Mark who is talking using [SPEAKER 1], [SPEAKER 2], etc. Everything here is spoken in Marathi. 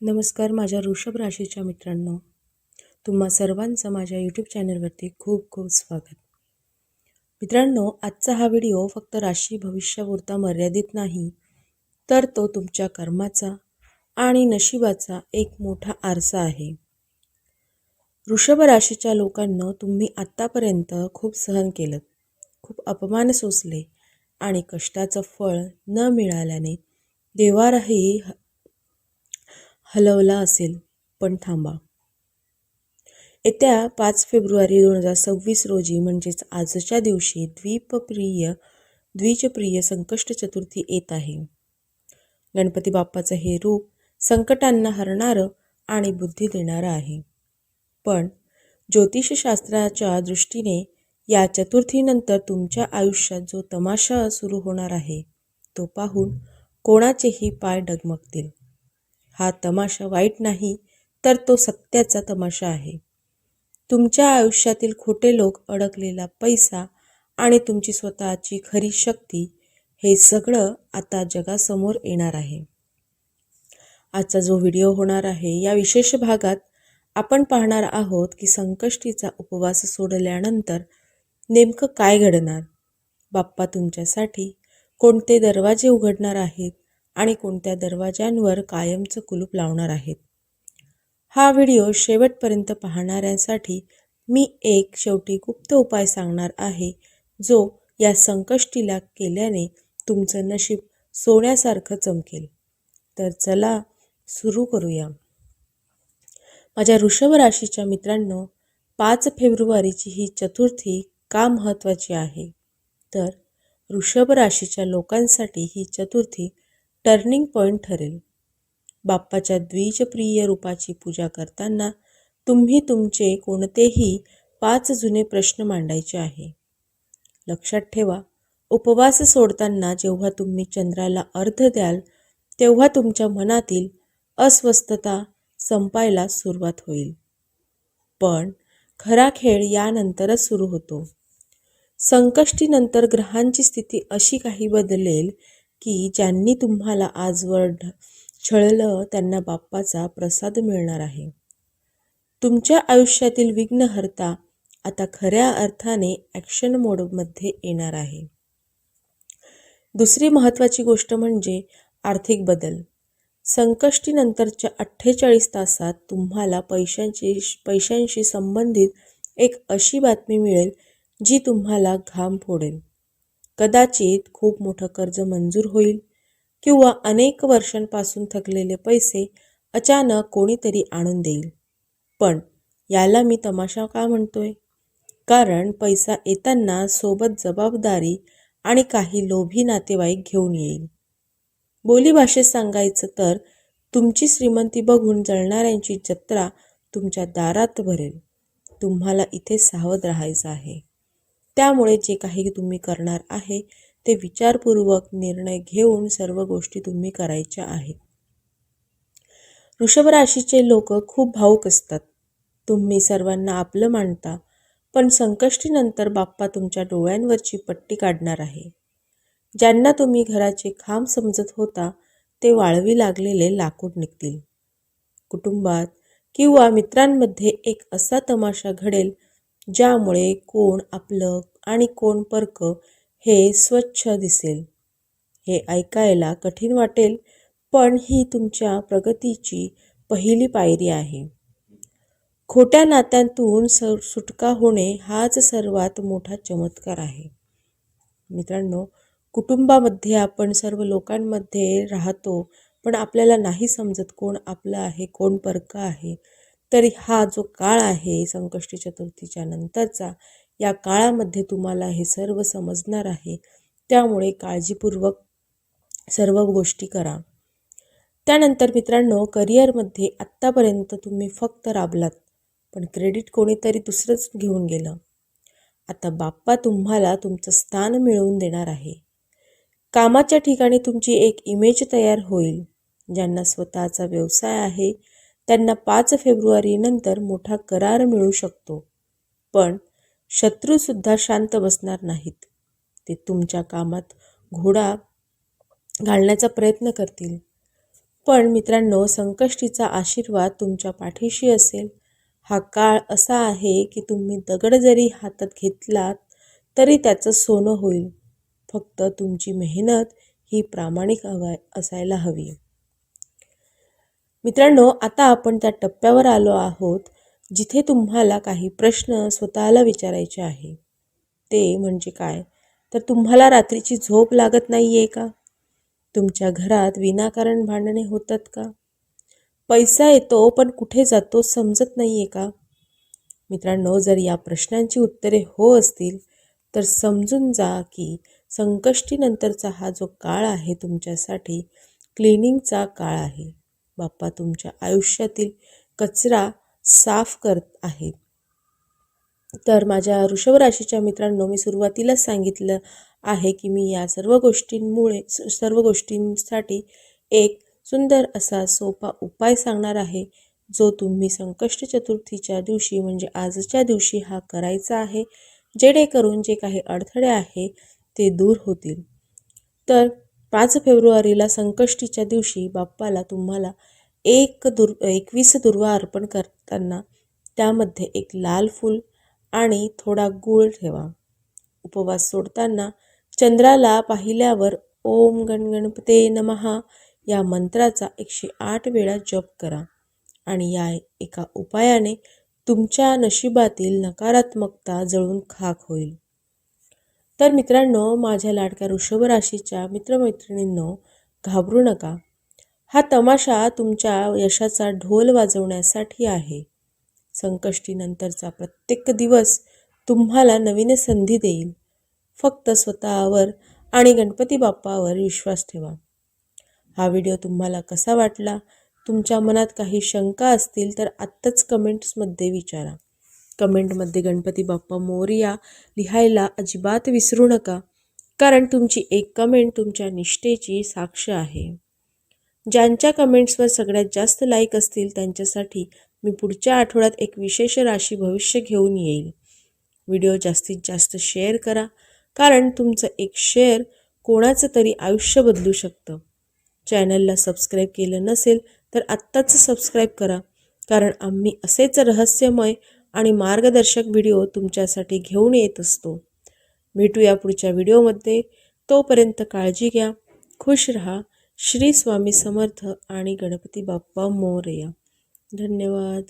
[SPEAKER 1] नमस्कार माझ्या ऋषभ राशीच्या मित्रांनो. तुम्हा सर्वांचं माझ्या यूट्यूब चॅनलवरती खूप खूप स्वागत. मित्रांनो आजचा हा व्हिडिओ फक्त राशी भविष्यापुरता मर्यादित नाही तर तो तुमच्या कर्माचा आणि नशिबाचा एक मोठा आरसा आहे. वृषभ राशीच्या लोकांना तुम्ही आत्तापर्यंत खूप सहन केलं खूप अपमान सोसले आणि कष्टाचं फळ न मिळाल्याने देवारही हलवला असेल पण थांबा. येत्या पाच फेब्रुवारी दोन हजार सव्वीस रोजी म्हणजेच आजच्या दिवशी द्वीपप्रिय द्विजप्रिय संकष्ट चतुर्थी येत आहे. गणपती बाप्पाचं हे रूप संकटांना हरणारं आणि बुद्धी देणारं आहे. पण ज्योतिषशास्त्राच्या दृष्टीने या चतुर्थीनंतर तुमच्या आयुष्यात जो तमाशा सुरू होणार आहे तो पाहून कोणाचेही पाय डगमगतील. हा तमाशा वाईट नाही तर तो सत्याचा तमाशा आहे. तुमच्या आयुष्यातील खोटे लोक अडकलेला पैसा आणि तुमची स्वतःची खरी शक्ती हे सगळं आता जगासमोर येणार आहे. आजचा जो व्हिडिओ होणार आहे या विशेष भागात आपण पाहणार आहोत की संकष्टीचा उपवास सोडल्यानंतर नेमकं काय घडणार? बाप्पा तुमच्यासाठी कोणते दरवाजे उघडणार आहेत? आणि कोणत्या दरवाज्यांवर कायमचं कुलूप लावणार आहेत. हा व्हिडिओ शेवटपर्यंत पाहणाऱ्यांसाठी मी एक शेवटी गुप्त उपाय सांगणार आहे जो या संकष्टीला केल्याने तुमचं नशीब सोन्यासारखं चमकेल. तर चला सुरू करूया. माझ्या वृषभ राशीच्या मित्रांनो पाच फेब्रुवारीची ही चतुर्थी का महत्त्वाची आहे? तर वृषभ राशीच्या लोकांसाठी ही चतुर्थी टर्निंग पॉईंट ठरेल. बाप्पाच्या द्विजप्रिय रूपाची पूजा करताना तुम्ही तुमचे कोणतेही पाच जुने प्रश्न मांडायचे आहे. लक्षात ठेवा उपवास सोडताना जेव्हा तुम्ही चंद्राला अर्ध द्याल तेव्हा तुमच्या मनातील अस्वस्थता संपायला सुरुवात होईल. पण खरा खेळ यानंतरच सुरू होतो. संकष्टीनंतर ग्रहांची स्थिती अशी काही बदलेल की ज्यांनी तुम्हाला आजवर छळलं त्यांना बाप्पाचा प्रसाद मिळणार आहे. तुमच्या आयुष्यातील विघ्नहर्ता आता खऱ्या अर्थाने ॲक्शन मोडमध्ये येणार आहे. दुसरी महत्त्वाची गोष्ट म्हणजे आर्थिक बदल. संकष्टीनंतरच्या अठ्ठेचाळीस तासात तुम्हाला पैशांची पैशांशी संबंधित एक अशी बातमी मिळेल जी तुम्हाला घाम फोडेल. कदाचित खूप मोठं कर्ज मंजूर होईल किंवा अनेक वर्षांपासून थकलेले पैसे अचानक कोणीतरी आणून देईल. पण याला मी तमाशा का म्हणतोय? कारण पैसा येताना सोबत जबाबदारी आणि काही लोभी नातेवाईक घेऊन येईल. बोलीभाषेत सांगायचं तर तुमची श्रीमंती बघून जळणाऱ्यांची जत्रा तुमच्या दारात भरेल. तुम्हाला इथे सावध राहायचं आहे. त्यामुळे जे काही तुम्ही करणार आहे ते विचारपूर्वक निर्णय घेऊन सर्व गोष्टी तुम्ही करायच्या आहेत. वृषभ राशीचे लोक खूप भावूक असतात. तुम्ही सर्वांना आपलं मानता पण संकष्टीनंतर बाप्पा तुमच्या डोळ्यांवरची पट्टी काढणार आहे. ज्यांना तुम्ही घराचे खांब समजत होता ते वाळवी लागलेले लाकूड निघतील. कुटुंबात किंवा मित्रांमध्ये एक असा तमाशा घडेल ज्यामुळे कोण आपलं आणि कोण परक हे स्वच्छ दिसेल. हे ऐकायला कठीण वाटेल पण ही तुमच्या प्रगतीची पहिली पायरी आहे. खोट्या नात्यांतून स सुटका होणे हाच सर्वात मोठा चमत्कार आहे. मित्रांनो कुटुंबामध्ये आपण सर्व लोकांमध्ये राहतो पण आपल्याला नाही समजत कोण आपलं आहे कोण परकं आहे. तर हा जो काळ आहे संकष्टी चतुर्थीच्या नंतरचा या काळामध्ये तुम्हाला हे सर्व समजणार आहे. त्यामुळे काळजीपूर्वक सर्व गोष्टी करा. त्यानंतर मित्रांनो करिअरमध्ये आत्तापर्यंत तुम्ही फक्त राबलात पण क्रेडिट कोणीतरी दुसरंच घेऊन गेलं. आता बाप्पा तुम्हाला तुमचं स्थान मिळवून देणार आहे. कामाच्या ठिकाणी तुमची एक इमेज तयार होईल ज्यांना स्वतःचा व्यवसाय आहे त्यांना पाच फेब्रुवारीनंतर मोठा करार मिळू शकतो. पण शत्रूसुद्धा शांत बसणार नाहीत. ते तुमच्या कामात घोडा घालण्याचा प्रयत्न करतील. पण मित्रांनो संकष्टीचा आशीर्वाद तुमच्या पाठीशी असेल. हा काळ असा आहे की तुम्ही दगड जरी हातात घेतलात तरी त्याचं सोनं होईल. फक्त तुमची मेहनत ही प्रामाणिक हवा असायला हवी. मित्रांनो आता आपण त्या टप्प्यावर आलो आहोत जिथे तुम्हाला काही प्रश्न स्वतःला विचारायचे आहे. ते म्हणजे काय? तर तुम्हाला रात्रीची झोप लागत नाही आहे का? तुमच्या घरात विनाकारण भांडणे होतात का? पैसा येतो पण कुठे जातो समजत नाही आहे का? मित्रांनो जर या प्रश्नांची उत्तरे हो असतील तर समजून जा की संकष्टीनंतरचा हा जो काळ आहे तुमच्यासाठी क्लिनिंगचा काळ आहे. बाप्पा तुमच्या आयुष्यातील कचरा साफ करत आहेत. तर माझ्या वृषभ राशीच्या मित्रांनो मी सुरुवातीलाच सांगितलं आहे की मी या सर्व गोष्टींमुळे स- सर्व गोष्टींसाठी एक सुंदर असा सोपा उपाय सांगणार आहे जो तुम्ही संकष्ट चतुर्थीच्या दिवशी म्हणजे आजच्या दिवशी हा करायचा आहे जेणेकरून जे काही अडथळे आहे ते दूर होतील. तर पाच फेब्रुवारीला संकष्टीच्या दिवशी बाप्पाला तुम्हाला एक दुर् एकवीस दुर्वा अर्पण करताना त्यामध्ये एक लाल फूल आणि थोडा गूळ ठेवा. उपवास सोडताना चंद्राला पाहिल्यावर ओम गणगणपते नमहा या मंत्राचा एकशे आठ वेळा जप करा आणि या एका उपायाने तुमच्या नशिबातील नकारात्मकता जळून खाक होईल. तर मित्रांनो माझ्या लाडक्या वृषभ राशीच्या मित्रमैत्रिणींनो घाबरू नका. हा तमाशा तुमच्या यशाचा ढोल वाजवण्यासाठी आहे. संकष्टीनंतरचा प्रत्येक दिवस तुम्हाला नवीन संधी देईल. फक्त स्वतःवर आणि गणपती बाप्पावर विश्वास ठेवा. हा व्हिडिओ तुम्हाला कसा वाटला तुमच्या मनात काही शंका असतील तर आत्ताच कमेंट्समध्ये विचारा. कमेंटमध्ये गणपती बाप्पा मोरया लिहायला अजिबात विसरू नका कारण तुमची एक कमेंट तुमच्या निष्ठेची साक्ष आहे. ज्यांच्या कमेंट्सवर सगळ्यात जास्त लाईक असतील त्यांच्यासाठी मी पुढच्या आठवड्यात एक विशेष राशी भविष्य घेऊन येईल. व्हिडिओ जास्तीत जास्त शेअर करा कारण तुमचं एक शेअर कोणाचं तरी आयुष्य बदलू शकतं. चॅनलला सबस्क्राईब केलं नसेल तर आत्ताच सबस्क्राईब करा कारण आम्ही असेच रहस्यमय आणि मार्गदर्शक व्हिडिओ तुमच्यासाठी घेऊन येत असतो. भेटूया पुढच्या व्हिडिओमध्ये. तोपर्यंत काळजी घ्या. खुश रहा. श्री स्वामी समर्थ आणि गणपती बाप्पा मोरया. धन्यवाद.